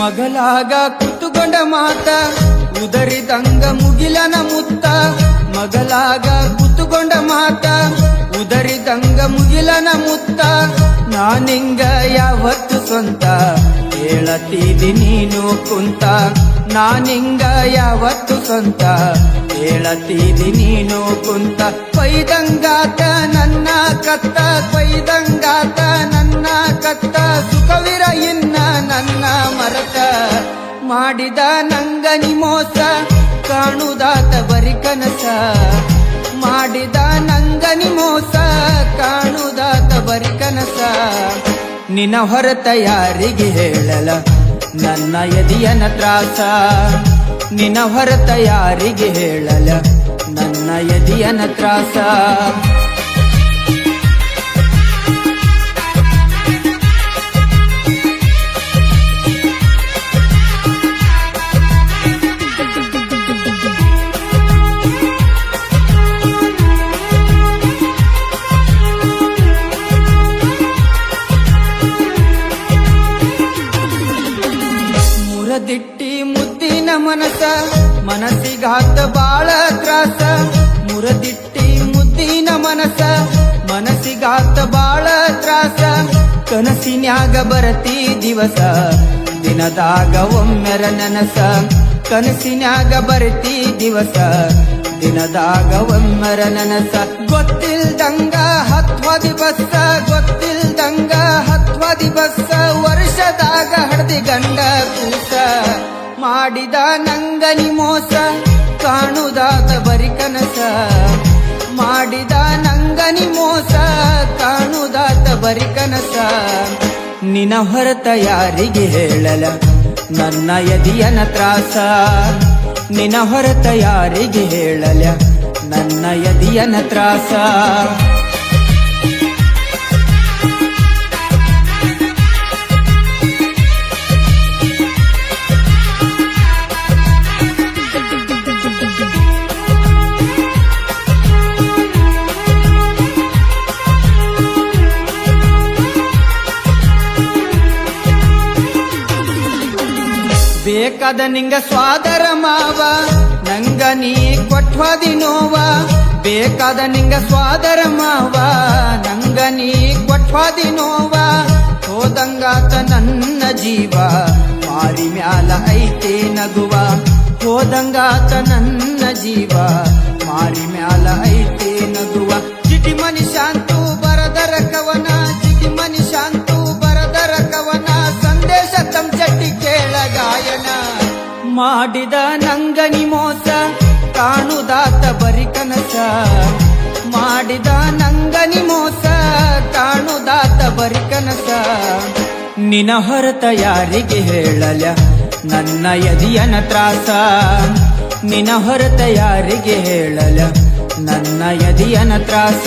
ಮಗಲಾಗ ಕೂತುಕೊಂಡ ಮಾತ ಉದರಿದಂಗ ಮುಗಿಲನ ಮುತ್ತ. ಮಗಲಾಗ ಕೂತುಕೊಂಡ ಮಾತ ಉದರಿದಂಗ ಮುಗಿಲನ ಮುತ್ತ. ನಾನಿಂಗ ಯಾವತ್ತು ಸ್ವಂತ, ಹೇಳತೀದಿ ನೀನು ಕುಂತ. ನಾನಿಂಗ ಯಾವತ್ತು ಸ್ವಂತ, ಹೇಳತೀದಿ ನೀನು ಕುಂತ. ಕೊಯ್ದಂಗಾತ ನನ್ನ ಕತ್ತ ಕೊಯ್ದಂಗಾತ ಮಾಡಿದ ನಂಗ ನಿಮೋಸ ಕಾಣುದಾತ ಬರಿ ಕನಸ. ಮಾಡಿದ ನಂಗ ನಿಮೋಸ ಕಾಣುದಾತ ಬರಿ ಕನಸ. ನಿನ ಹೊರತ ಯಾರಿಗೆ ಹೇಳಲ? ನನ್ನ ಎದಿಯನ ತ್ರಾಸ. ನಿನ ಹೊರತ ಯಾರಿಗೆ ಹೇಳಲ? ನನ್ನ ಎದಿಯನ ತ್ರಾಸ. ಮುರದಿಟ್ಟಿ ಮುದ್ದಿನ ಮನಸ ಮನಸ್ಸಿಗಾತ ಬಾಳ ತ್ರಾಸ. ಮುರದಿಟ್ಟಿ ಮುದ್ದಿನ ಮನಸ ಮನಸ್ಸಿಗಾತ ಬಾಳ ತ್ರಾಸ. ಕನಸಿನ್ಯಾಗ ಬರತಿ ದಿವಸ, ದಿನದಾಗ ಒಮ್ಮೆರ ನನಸ. ಕನಸಿನ್ಯಾಗ ಬರತಿ ದಿವಸ, ದಿನದಾಗ ಒಮ್ಮೆರ ನನಸ. ಗೊತ್ತಿಲ್ದಂಗ ಹತ್ವ ದಿವಸ, ಗೊತ್ತಿಲ್ದಂಗ ಹತ್ವ ಬಸ್ಸ ವರ್ಷದಾಗ ಹಡದಿ ಗಂಡ ಕೂಸ. ಮಾಡಿದ ನಂಗನಿ ಮೋಸ ಕಾಣುದಾದ ಬರಿ ಕನಸ. ಮಾಡಿದ ನಂಗನಿ ಮೋಸ ಕಾಣುದಾದ ಬರಿ ಕನಸ. ನಿನ ಹೊರತ ಯಾರಿಗೆ ಹೇಳಲ? ನನ್ನ ಯದಿಯನ ತ್ರಾಸ. ನಿನ ಹೊರತ ಯಾರಿಗೆ ಹೇಳಲ? ನನ್ನ ಯದಿಯನ ತ್ರಾಸ. ಬೇಕಾದ ನಿಂಗ ಸ್ವಾದರ ಮಾವ, ನಂಗ ನೀ ಕೊಟ್ವಾದಿ ನೋವ. ಬೇಕಾದ ನಿಂಗ ಸ್ವಾದರ ಮಾವ, ನಂಗ ನೀ ಕೊಟ್ವಾದಿ ನೋವ. ಹೋದಂಗಾತ ನನ್ನ ಜೀವ ಮಾರಿ ಮ್ಯಾಲ ಐತೆ ನಗುವ. ಹೋದಂಗಾತ ನನ್ನ ಜೀವ ಮಾರಿ ಮ್ಯಾಲ ಐತೆ ಮಾಡಿದ ನಂಗನಿ ಮೋಸ, ಕಾಣುದಾತ ಬರಿ ಕನಸ. ಮಾಡಿದ ನಂಗನಿ ಮೋಸ, ಕಾಣುದಾತ ಬರಿ ಕನಸ. ನಿನ ಹೊರತ ಯಾರಿಗೆ ಹೇಳಲ ನನ್ನ ಎದಿಯನ ತ್ರಾಸ. ನಿನ ಹೊರತ ಯಾರಿಗೆ ಹೇಳಲ ನನ್ನ ಎದಿಯನ ತ್ರಾಸ.